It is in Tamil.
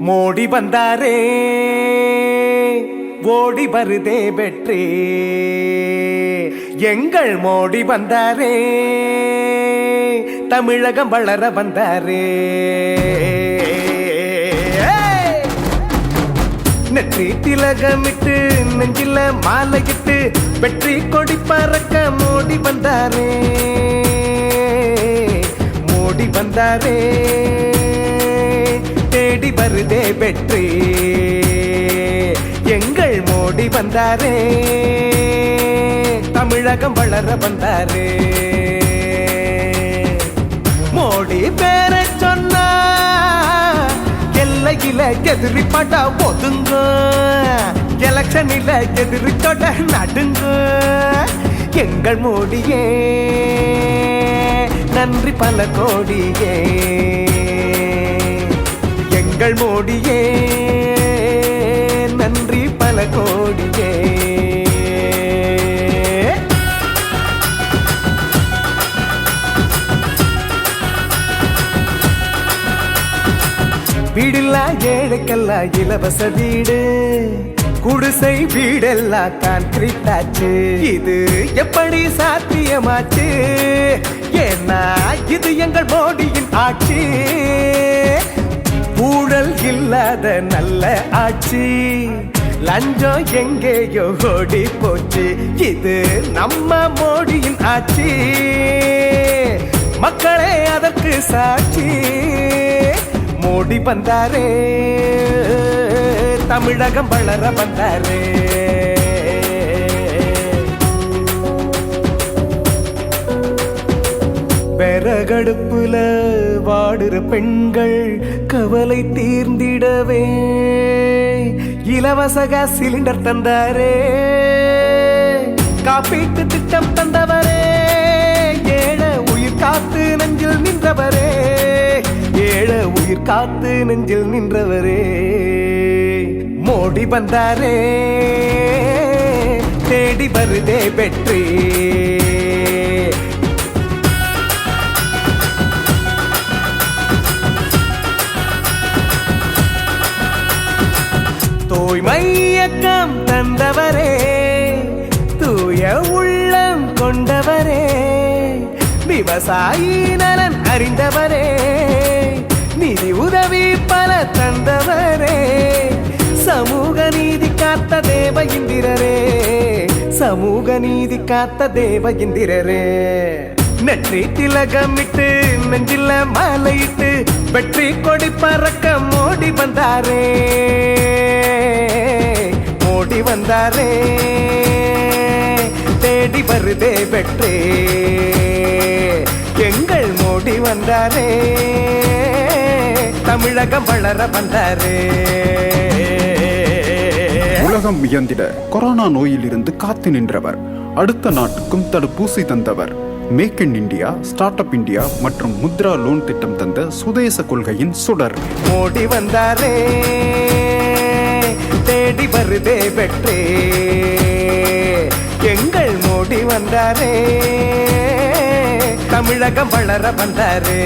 மோடி வந்தாரே ஓடி வருதே வெற்றி. எங்கள் மோடி வந்தாரே தமிழகம் வளர வந்தாரே. நெற்றி திலகமிட்டு நெஞ்சில மாலையிட்டு வெற்றி கொடி பறக்க மோடி வந்தாரே. மோடி வந்தாரே. வருதே வெற்றி. எங்கள் மோடி வந்தாரே. தமிழகம் வளர வந்தாரே. மோடி பேரை சொன்னா எல்லையில எதிரி பட ஒதுங்க. எலக்ஷனில எதிரி தொட நடுங்க. எங்கள் மோடியே நன்றி பல கோடியே. எங்கள் மோடியே நன்றி பல கோடியே. வீடில்லா ஏழைக்கெல்லாம் இலவச வீடு. குடிசை வீடெல்லாம் கான்கிரீட் ஆச்சு இது எப்படி சாத்தியமாச்சு? ஏன்னா இது எங்கள் மோடியின் ஆட்சி. ஊழல் இல்லாத நல்ல ஆட்சி. லஞ்சம் எங்கேயோ ஓடி போச்சு. இது நம்ம மோடியின் ஆட்சி. மக்களே அதற்கு சாட்சி. மோடி வந்தாரே. தமிழகம் வளர வந்தாரே. கடுப்புல வாடுற பெண்கள் கவலை தீர்ந்திடவே. இலவச கேஸ் சிலிண்டர் தந்தாரே. காப்பீட்டு திட்டம் தந்தவரே. ஏழை உயிர் காத்து நெஞ்சில் நின்றவரே. ஏழை உயிர் காத்து நெஞ்சில் நின்றவரே. மோடி வந்தாரே. தேடி வருதே வெற்றி. தூய்மை இயக்கம் தந்தவரே தூய உள்ளம் கொண்டவரே விவசாயி நலன் அறிந்தவரே நிதி உதவி பல தந்தவரே சமூக நீதி காத்த தேவ இந்திரரே சமூக நீதி காத்த தேவ இந்திரரே. நெற்றி திலகமிட்டு நெஞ்சில மாலையிட்டு வெற்றி கொடி பறக்க மோடி வந்தாரே. வந்தாரே தேடி வருதே வெற்றி. எங்கள் மோடி வந்தாரே தமிழகம் வளர வந்தாரே. உலகம் இயந்திட கொரோனா நோயிலிருந்து காத்து நின்றவர் அடுத்த நாட்டுக்கும் தடுப்பூசி தந்தவர். Make in India startup India மற்றும் முத்ரா லோன் திட்டம் தந்த சுதேச கொள்கையின் சுடர். மோடி வந்தாரே தேடி வருதே பெற்றே. எங்கள் மோடி வந்தாரே. தமிழகம் வளர வந்தாரே.